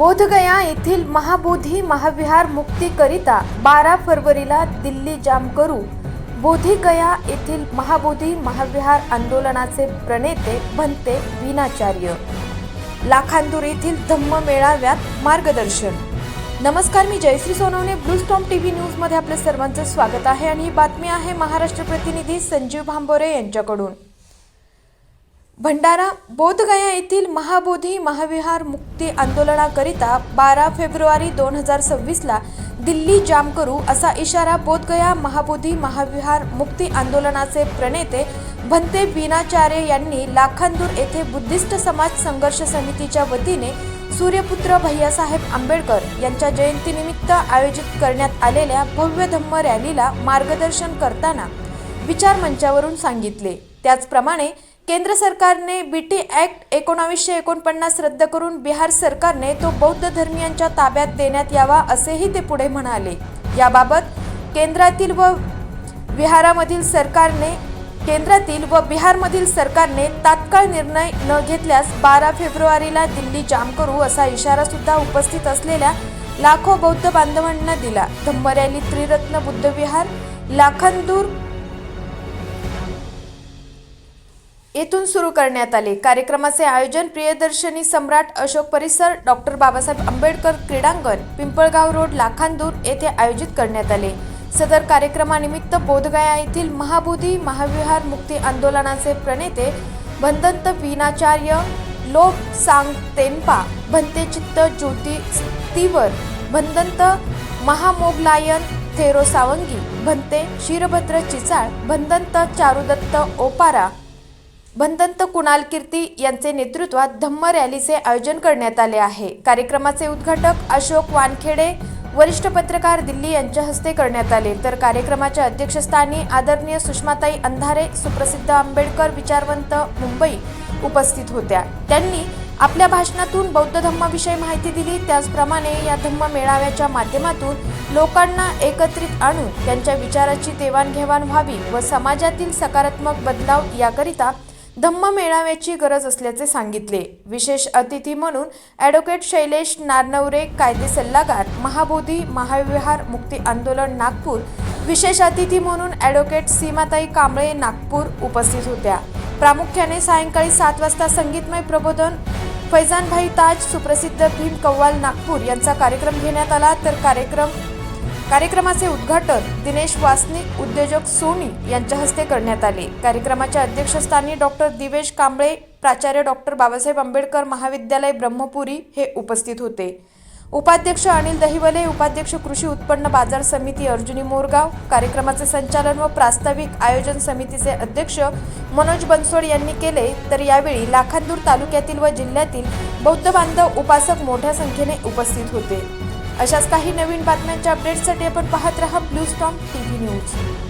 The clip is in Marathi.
बोधगया येथील महाबोधी महाविहार मुक्तीकरिता बारा फरवरीला दिल्ली जाम करू. बोधिगया येथील महाबोधी महाविहार आंदोलनाचे प्रणेते भंते विनाचार्य लाखांदूर येथील धम्म मेळाव्यात मार्गदर्शन. नमस्कार मी Jayashree Sonawane blue storm T V न्यूजमध्ये आपले सर्वांचं स्वागत आहे आणि ही बातमी आहे महाराष्ट्र प्रतिनिधी संजीव भांबोरे यांच्याकडून. भंडारा बोधगया येथील महाबोधी महाविहार मुक्ती आंदोलनाकरिता बारा फेब्रुवारी दोन हजार सव्वीसला दिल्ली जाम करू असा इशारा बोधगया महाबोधी महाविहार मुक्ती आंदोलनाचे प्रणेते भंते बीनाचार्य यांनी लाखांदूर येथे बुद्धिस्ट समाज संघर्ष समितीच्या वतीने सूर्यपुत्र भैयासाहेब आंबेडकर यांच्या जयंतीनिमित्त आयोजित करण्यात आलेल्या भव्य धम्म रॅलीला मार्गदर्शन करताना विचार मंचावरून सांगितले. त्याचप्रमाणे केंद्र सरकारने बी टी ॲक्ट एकोणावीसशे एकोणपन्नास रद्द करून बिहार सरकारने तो बौद्ध धर्मियांच्या ताब्यात देण्यात यावा असेही ते पुढे म्हणाले. याबाबत केंद्रातील व विहारामधील सरकारने केंद्रातील व बिहारमधील सरकारने तात्काळ निर्णय न घेतल्यास बारा फेब्रुवारीला दिल्ली जाम करू असा इशारासुद्धा उपस्थित असलेल्या लाखो बौद्ध बांधवांना दिला. धम्मरॅली त्रिरत्न बुद्ध विहार लाखांदूर येथून सुरू करण्यात आले. कार्यक्रमाचे आयोजन प्रियदर्शनी सम्राट अशोक परिसर डॉक्टर बाबासाहेब आंबेडकर क्रीडांगण पिंपळगाव रोड लाखांदूर येथे आयोजित करण्यात आले. सदर कार्यक्रमानिमित्त बोधगया येथील महाबोधी महाविहार मुक्ती आंदोलनाचे प्रणेते भंदंत विनाचार्य लोक सांग तेनपा भंते चित्त ज्योती तिवर भंदंत महामोगलायन थेरो सावंगी भंते क्षीरभद्र चिचाळ भंदंत चारुदत्त ओपारा भंदंत कुणाल कीर्ती यांचे नेतृत्वात धम्म रॅलीचे आयोजन करण्यात आले आहे. कार्यक्रमाचे उद्घाटक अशोक वानखेडे वरिष्ठ पत्रकार दिल्ली यांच्या हस्ते करण्यात आले. तर कार्यक्रमाच्या अध्यक्षस्थानी आदरणीय सुषमाताई अंधारे सुप्रसिद्ध आंबेडकर विचारवंत मुंबई उपस्थित होत्या. त्यांनी आपल्या भाषणातून बौद्ध धम्माविषयी माहिती दिली. त्याचप्रमाणे या धम्म मेळाव्याच्या माध्यमातून लोकांना एकत्रित आणून त्यांच्या विचाराची देवाणघेवाण व्हावी व समाजातील सकारात्मक बदलाव याकरिता धम्म मेळाव्याची गरज असल्याचे सांगितले. विशेष अतिथी म्हणून ॲडव्होकेट शैलेश नारनवरे कायदे सल्लागार महाबोधी महाविहार मुक्ती आंदोलन नागपूर. विशेष अतिथी म्हणून ॲडव्होकेट सीमाताई कांबळे नागपूर उपस्थित होत्या. प्रामुख्याने सायंकाळी सात वाजता संगीतमय प्रबोधन फैजानभाई ताज सुप्रसिद्ध भीम कव्वाल नागपूर यांचा कार्यक्रम घेण्यात आला. तर कार्यक्रम कार्यक्रमाचे उद्घाटन दिनेश वासनिक उद्योजक सोनी यांच्या हस्ते करण्यात आले. कार्यक्रमाच्या अध्यक्षस्थानी डॉक्टर दिवेश कांबळे प्राचार्य डॉक्टर बाबासाहेब आंबेडकर महाविद्यालय ब्रह्मपुरी हे उपस्थित होते. उपाध्यक्ष अनिल दहिवले उपाध्यक्ष कृषी उत्पन्न बाजार समिती अर्जुनी मोरगाव कार्यक्रमाचे संचालन व प्रास्ताविक आयोजन समितीचे अध्यक्ष मनोज बनसोड यांनी केले. तर यावेळी लाखांदूर तालुक्यातील व जिल्ह्यातील बौद्ध बांधव उपासक मोठ्या संख्येने उपस्थित होते. अशाच काही नवीन बातम्यांच्या अपडेट्ससाठी आपण पाहत रहा ब्लू स्टॉम टीव्ही न्यूज